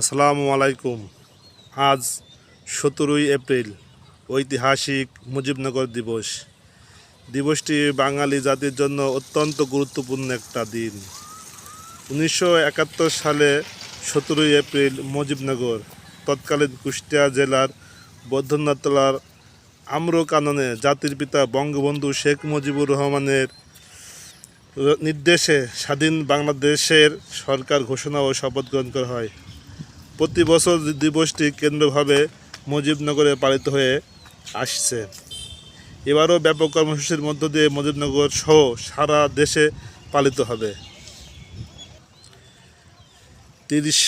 আসসালামু আলাইকুম। আজ সতেরোই এপ্রিল, ঐতিহাসিক মুজিবনগর দিবস। দিবসটি বাঙালি জাতির জন্য অত্যন্ত গুরুত্বপূর্ণ একটা দিন। উনিশশো একাত্তর সালে সতেরোই এপ্রিল, মুজিবনগর, তৎকালীন কুষ্টিয়া জেলার বৈদ্যনাথতলার আম্রকাননে জাতির পিতা বঙ্গবন্ধু শেখ মুজিবুর রহমানের নির্দেশে স্বাধীন বাংলাদেশের সরকার ঘোষণা ও শপথ গ্রহণ করা হয়। প্রতি বছর দিবসটি কেন্দ্রভাবে মুজিবনগরে পালিত হয়ে আসছে। এবারও ব্যাপক কর্মসূচির মধ্য দিয়ে মুজিবনগর সহ সারা দেশে পালিত হবে। তিরিশ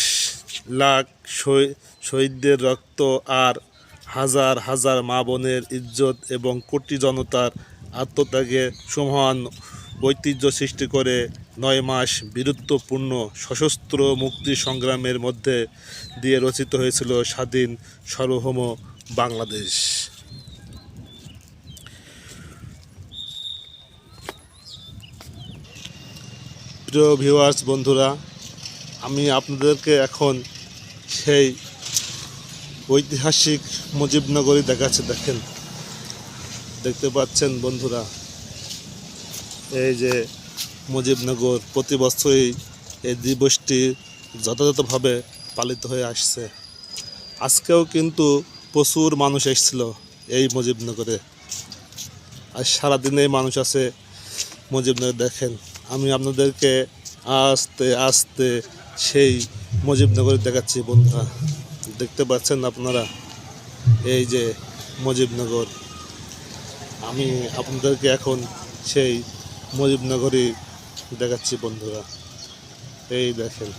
লাখ শহী- শহীদদের রক্ত আর হাজার হাজার মা বোনের ইজ্জত এবং কোটি জনতার আত্মত্যাগে সমান ঐতিহ্য সৃষ্টি করে নয় মাস বীরত্বপূর্ণ সশস্ত্র মুক্তি সংগ্রামের মধ্যে দিয়ে রচিত হয়েছিল স্বাধীন সার্বভৌম বাংলাদেশ। প্রিয় ভিউয়ার্স বন্ধুরা, আমি আপনাদেরকে এখন সেই ঐতিহাসিক মুজিবনগরী দেখাচ্ছে, দেখেন। দেখতে পাচ্ছেন বন্ধুরা, এই যে মুজিবনগর প্রতি বছরই এই দিবসটি যথাযথভাবে পালিত হয়ে আসছে। আজকেও কিন্তু প্রচুর মানুষ এসেছিল এই মুজিবনগরে। আর সারাদিনেই মানুষ আছে মুজিবনগর দেখেন। আমি আপনাদেরকে আস্তে আস্তে সেই মুজিবনগর দেখাচ্ছি বন্ধুরা। দেখতে পাচ্ছেন আপনারা? এই যে মুজিবনগর। আমি আপনাদেরকে এখন সেই মুজিবনগরই দেখাচ্ছি বন্ধুরা। এই দেখেন।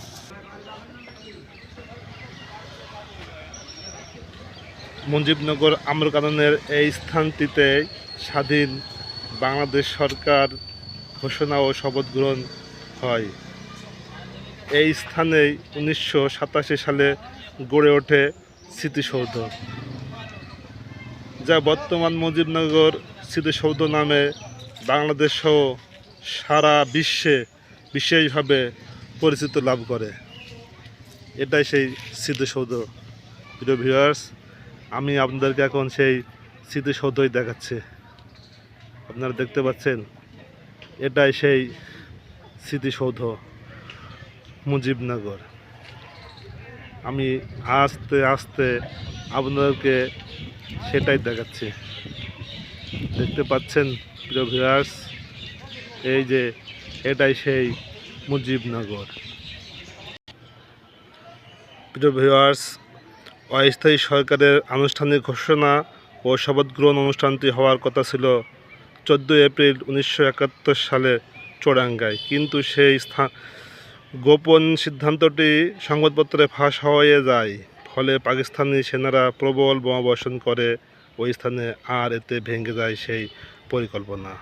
মুজিবনগর আম্রকাননের এই স্থানটিতে স্বাধীন বাংলাদেশ সরকার ঘোষণা ও শপথ গ্রহণ হয়। এই স্থানেই উনিশশো সাতাশি সালে গড়ে ওঠে স্মৃতিসৌধ, যা বর্তমান মুজিবনগর স্মৃতিসৌধ নামে বাংলাদেশ সহ সারা বিশ্বে বিশেষভাবে পরিচিত লাভ করে। এটাই সেই স্মৃতিসৌধ। প্রিয় ভিউয়ার্স আমি আপনাদেরকে এখন সেই স্মৃতিসৌধই দেখাচ্ছি। আপনারা দেখতে পাচ্ছেন, এটাই সেই স্মৃতিসৌধ, মুজিবনগর। আমি আস্তে আস্তে আপনাদেরকে সেটাই দেখাচ্ছি। দেখতে পাচ্ছেন, প্রিয় ভিউয়ার্স এই যে, এটাই সেই মুজিবনগর। প্রিয় ভিউয়ার্স অস্থায়ী সরকারের আনুষ্ঠানিক ঘোষণা ও শপথ গ্রহণ অনুষ্ঠানটি হওয়ার কথা ছিল চোদ্দোই এপ্রিল উনিশশো একাত্তর সালে চোরাঙ্গায়। কিন্তু সেই স্থান, গোপন সিদ্ধান্তটি সংবাদপত্রে ফাঁস হয়ে যায়। ফলে পাকিস্তানি সেনারা প্রবল বোমাবর্ষণ করে, ওই স্থানে আর এতে ভেঙে যায় সেই পরিকল্পনা।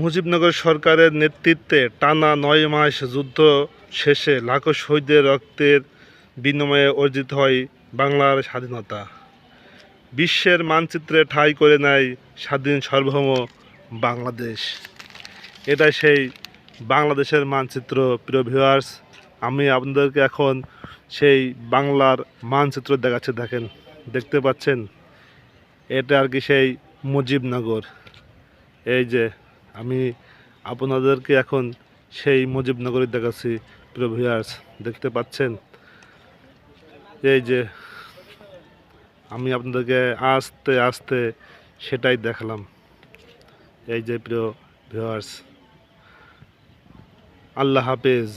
মুজিবনগর সরকারের নেতৃত্বে টানা নয় মাস যুদ্ধ শেষে লাখো শহীদের রক্তের বিনিময়ে অর্জিত হয় বাংলার স্বাধীনতা। বিশ্বের মানচিত্রে ঠাঁই করে নেয় স্বাধীন সার্বভৌম বাংলাদেশ। এটা সেই বাংলাদেশের মানচিত্র। প্রিয় ভিউয়ার্স আমি আপনাদেরকে এখন সেই বাংলার মানচিত্র দেখাচ্ছি, দেখেন, দেখতে পাচ্ছেন? এটা আর কি সেই মুজিবনগর। এই যে আমি আপনাদেরকে এখন সেই মুজিবনগরের দেখাচ্ছি। প্রিয় ভিউয়ার্স দেখতে পাচ্ছেন? এই যে আমি আপনাদেরকে আস্তে আস্তে সেটাই দেখালাম। এই যে প্রিয় ভিওয়ার্স আল্লাহ হাফেজ।